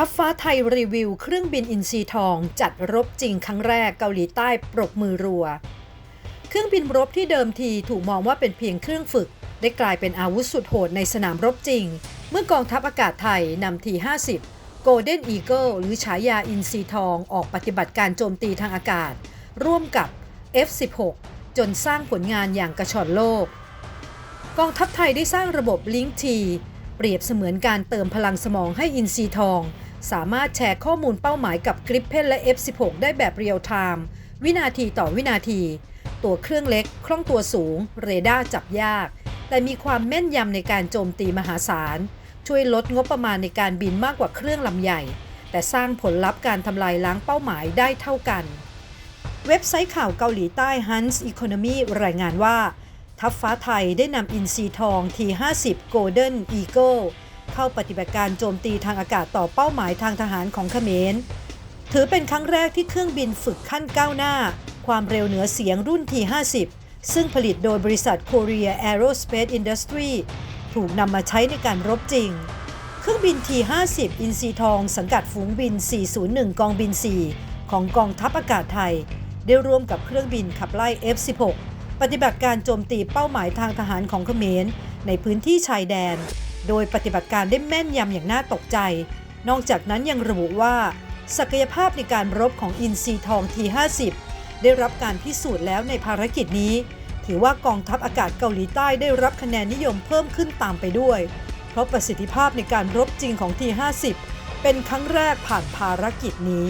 ทัพฟ้าไทยรีวิวเครื่องบินอินซีทอง จัดรบจริงครั้งแรกเกาหลีใต้ปรบมือรัว เครื่องบินรบที่เดิมทีถูกมองว่าเป็นเพียงเครื่องฝึก ได้กลายเป็นอาวุธสุดโหดในสนามรบจริง เมื่อกองทัพอากาศไทยนำที 50 Golden Eagle หรือฉายาอินซีทองออกปฏิบัติการโจมตีทางอากาศ ร่วมกับ F-16 จนสร้างผลงานอย่างกระชอนโลก กองทัพไทยได้สร้างระบบลิงก์ทีเปรียบเสมือนการเติมพลังสมองให้อินซีทอง สามารถแชร์ข้อมูลเป้าหมายกับกริปเพนและ F16 ได้แบบเรียลไทม์วินาทีต่อวินาที ตัวเครื่องเล็ก คล่องตัวสูง เรดาร์จับยาก แต่มีความแม่นยำในการโจมตีมหาศาล ช่วยลดงบประมาณในการบินมากกว่าเครื่องลำใหญ่ แต่สร้างผลลัพธ์การทำลายล้างเป้าหมายได้เท่ากัน เว็บไซต์ข่าวเกาหลีใต้ Hans Economy รายงานว่า ทัพฟ้าไทยได้นำอินซีทอง T50 Golden Eagle เข้าปฏิบัติการโจมตีทางอากาศต่อเป้าหมายทางทหารของเขมร ถือเป็นครั้งแรกที่เครื่องบินฝึกขั้นก้าวหน้า ความเร็วเหนือเสียงรุ่น T50 ซึ่งผลิตโดยบริษัท Korea Aerospace Industry ถูกนำมาใช้ในการรบจริง เครื่องบิน T50 อินซีทองสังกัดฝูงบิน 401 กองบิน 4 ของกองทัพอากาศไทย ได้ร่วมกับเครื่องบินขับไล่ F16 ปฏิบัติการโจมตีเป้าหมายทางทหารของเขมรในพื้นที่ชายแดน โดยปฏิบัติการได้แม่นยำอย่างน่าตกใจ นอกจากนั้นยังระบุว่า ศักยภาพในการรบของอินซีทอง T50 ได้รับการพิสูจน์แล้วในภารกิจนี้ ถือว่ากองทัพอากาศเกาหลีใต้ได้รับคะแนนนิยมเพิ่มขึ้นตามไปด้วย เพราะประสิทธิภาพในการรบจริงของ T50 เป็นครั้งแรกผ่านภารกิจนี้